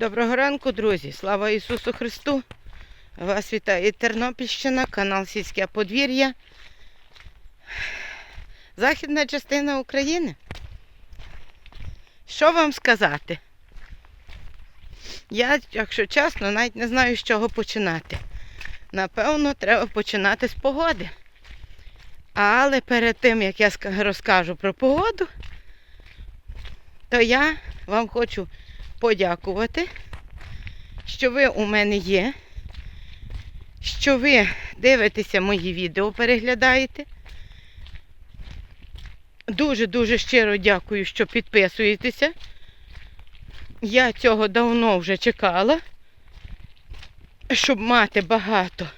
Доброго ранку, друзі! Слава Ісусу Христу! Вас вітає Тернопільщина, канал Сільське подвір'я. Західна частина України. Що вам сказати? Я, якщо чесно, навіть не знаю, з чого починати. Напевно, треба починати з погоди. Але перед тим, як я розкажу про погоду, то я вам хочу подякувати, що ви у мене є, що ви дивитеся мої відео, переглядаєте. Дуже-дуже щиро дякую, що підписуєтеся. Я цього давно вже чекала, щоб мати багато.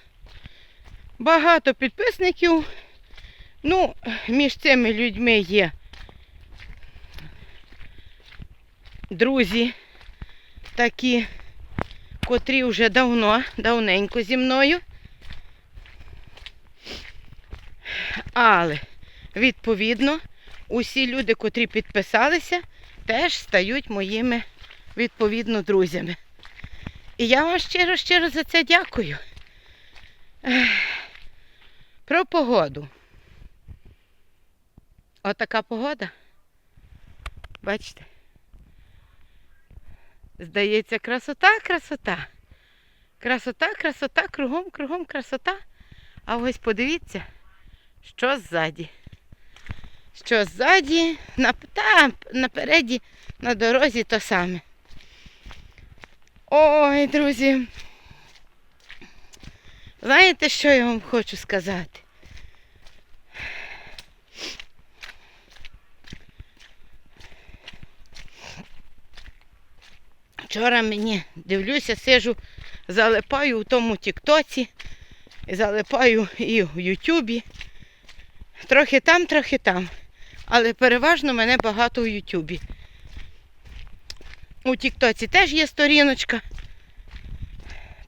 Багато підписників. Ну, між цими людьми є друзі такі, котрі вже давно, давненько зі мною. Але, відповідно, усі люди, котрі підписалися, теж стають моїми, відповідно, друзями. І я вам щиро-щиро за це дякую. Про погоду. Отака погода. Бачите? Здається, красота, красота. Красота, красота, кругом, кругом красота. А ось подивіться, що ззаді. Що ззаді, на, та, напереді, на дорозі то саме. Ой, друзі. Знаєте, що я вам хочу сказати? Вчора мені дивлюся, сижу, залипаю у тому Тіктоці, залипаю і в Ютубі. Трохи там, трохи там. Але переважно мене багато в Ютубі. У Тіктоці теж є сторіночка.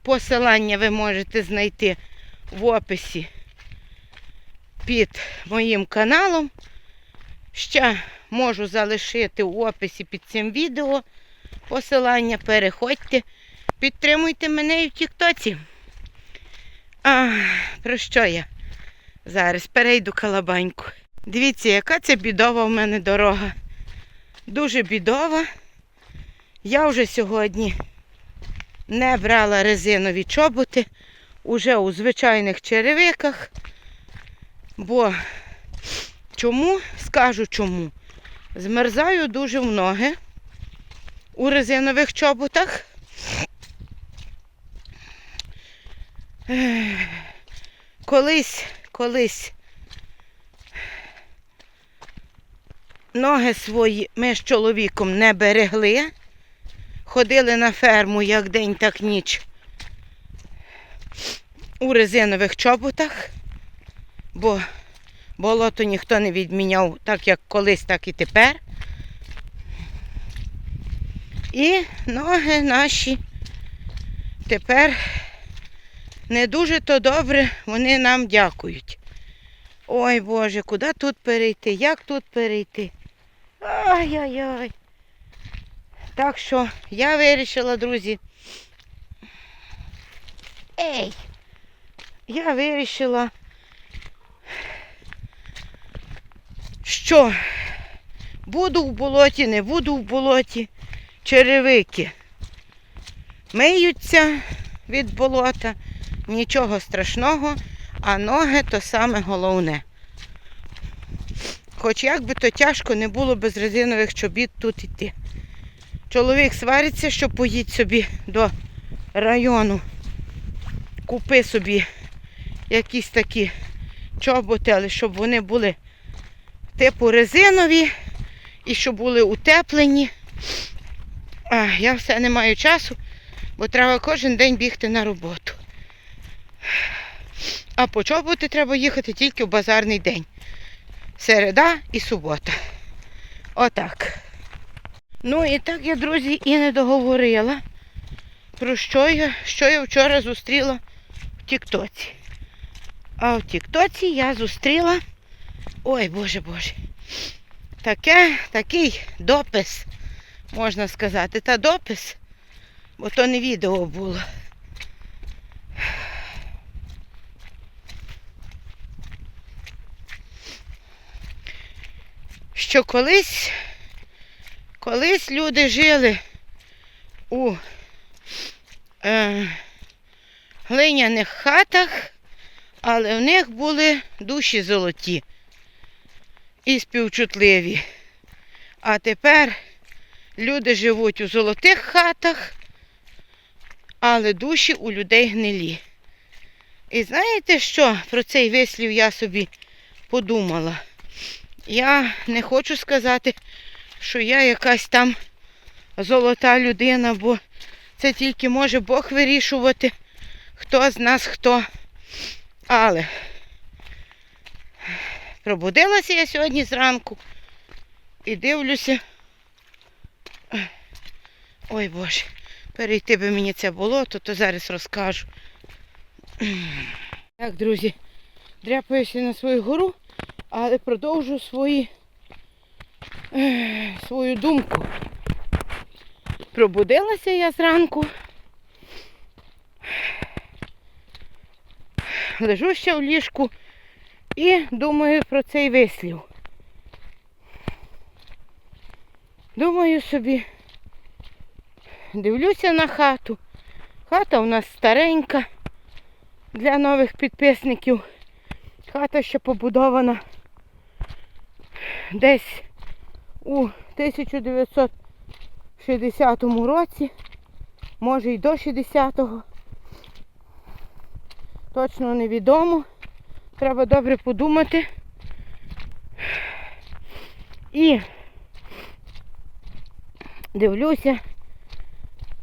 Посилання ви можете знайти в описі під моїм каналом. Ще можу залишити в описі під цим відео посилання, переходьте, підтримуйте мене і в Тіктоці. А, про що я? Зараз перейду калабаньку. Дивіться, яка це бідова в мене дорога. Дуже бідова. Я вже сьогодні не брала резинові чоботи, уже у звичайних черевиках. Бо чому? Скажу чому. Змерзаю дуже в ноги у резинових чоботах. Колись, колись ноги свої ми з чоловіком не берегли. Ходили на ферму як день, так ніч у резинових чоботах, бо болото ніхто не відміняв так, як колись, так і тепер. І ноги наші тепер не дуже то добре, вони нам дякують. Ой Боже, куди тут перейти? Як тут перейти? Ай-яй-яй. Так що я вирішила, друзі. Ей! Я вирішила, що буду в болоті, не буду в болоті черевики миються від болота, нічого страшного, а ноги то саме головне. Хоч як би то тяжко не було без резинових чобіт тут іти. Чоловік свариться, що поїдь собі до району. Купи собі якісь такі чоботи, але щоб вони були типу резинові і щоб були утеплені. А, я все не маю часу, бо треба кожен день бігти на роботу. А по чоботи треба їхати тільки в базарний день. Середа і субота. Отак. Ну і так я, друзі, і не договорила, про що я, що я вчора зустріла в Тіктоці. А в Тіктоці я зустріла. Ой, Боже Боже. Таке, такий допис можна сказати. Та допис Бо то не відео було. Що колись, колись люди жили у е, глиняних хатах, але в них були душі золоті і співчутливі. А тепер люди живуть у золотих хатах, але душі у людей гнилі. І знаєте що? Про цей вислів я собі подумала. Я не хочу сказати, що я якась там золота людина, бо це тільки може Бог вирішувати, хто з нас хто. Але пробудилася я сьогодні зранку і дивлюся. Ой Боже, перейти би мені це болото, то зараз розкажу. Так, друзі, дряпаюся на свою гору, але продовжу свої, свою думку. Пробудилася я зранку. Лежу ще в ліжку і думаю про цей вислів. Думаю собі, дивлюся на хату. Хата у нас старенька для нових підписників. Хата ще побудована десь у 1960 році, може й до 60-го. Точно невідомо. Треба добре подумати. І дивлюся,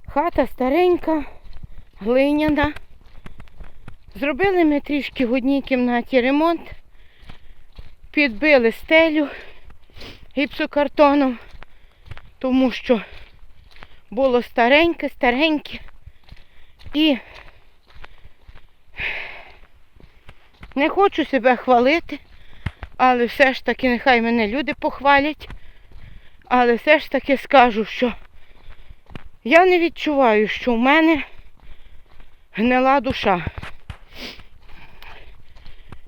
хата старенька, глиняна. Зробили ми трішки в одній кімнаті ремонт, підбили стелю гіпсокартоном, тому що було стареньке, стареньке. І не хочу себе хвалити, але все ж таки нехай мене люди похвалять. Але все ж таки скажу, що я не відчуваю, що в мене гнила душа.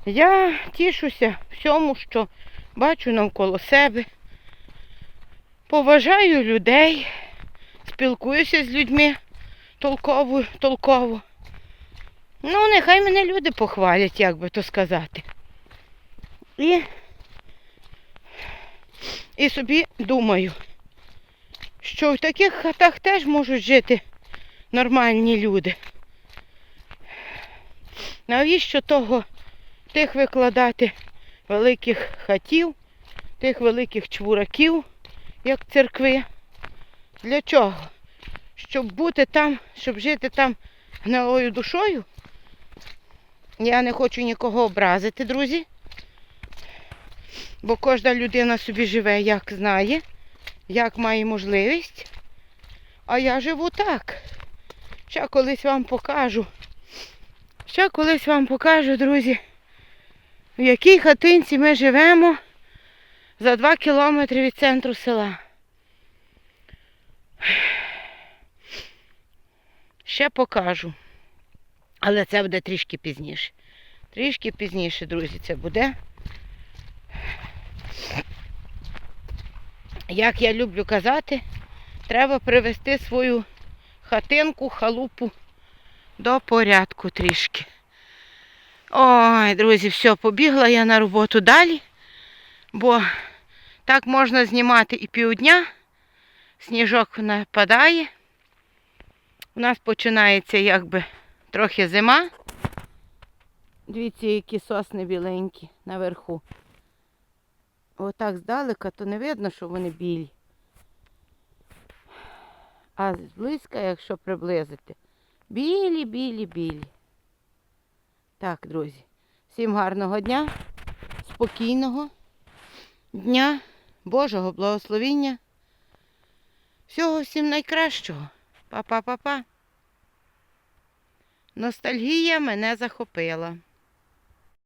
Я тішуся всьому, що бачу навколо себе. Поважаю людей, спілкуюся з людьми толково, толково. Ну, нехай мене люди похвалять, як би то сказати. І, і собі думаю, що в таких хатах теж можуть жити нормальні люди. Навіщо того тих викладати великих хатів, тих великих чвураків, як церкви? Для чого? Щоб бути там, щоб жити там гнилою душою? Я не хочу нікого образити, друзі. Бо кожна людина собі живе, як знає, як має можливість. А я живу так. Ще колись вам покажу. Ще колись вам покажу, друзі, в якій хатинці ми живемо за 2 кілометри від центру села. Ще покажу. Але це буде трішки пізніше. Трішки пізніше, друзі, це буде. Як я люблю казати, треба привести свою хатинку, халупу до порядку трішки. Ой, друзі, все, побігла я на роботу далі, бо так можна знімати і півдня. Сніжок нападає. У нас починається якби трохи зима. Дивіться, які сосни біленькі наверху. Отак здалека, то не видно, що вони білі. А зблизька, якщо приблизити, білі, білі, білі. Так, друзі, всім гарного дня, спокійного дня, Божого благословіння. Всього всім найкращого. Па-па-па-па. Ностальгія мене захопила.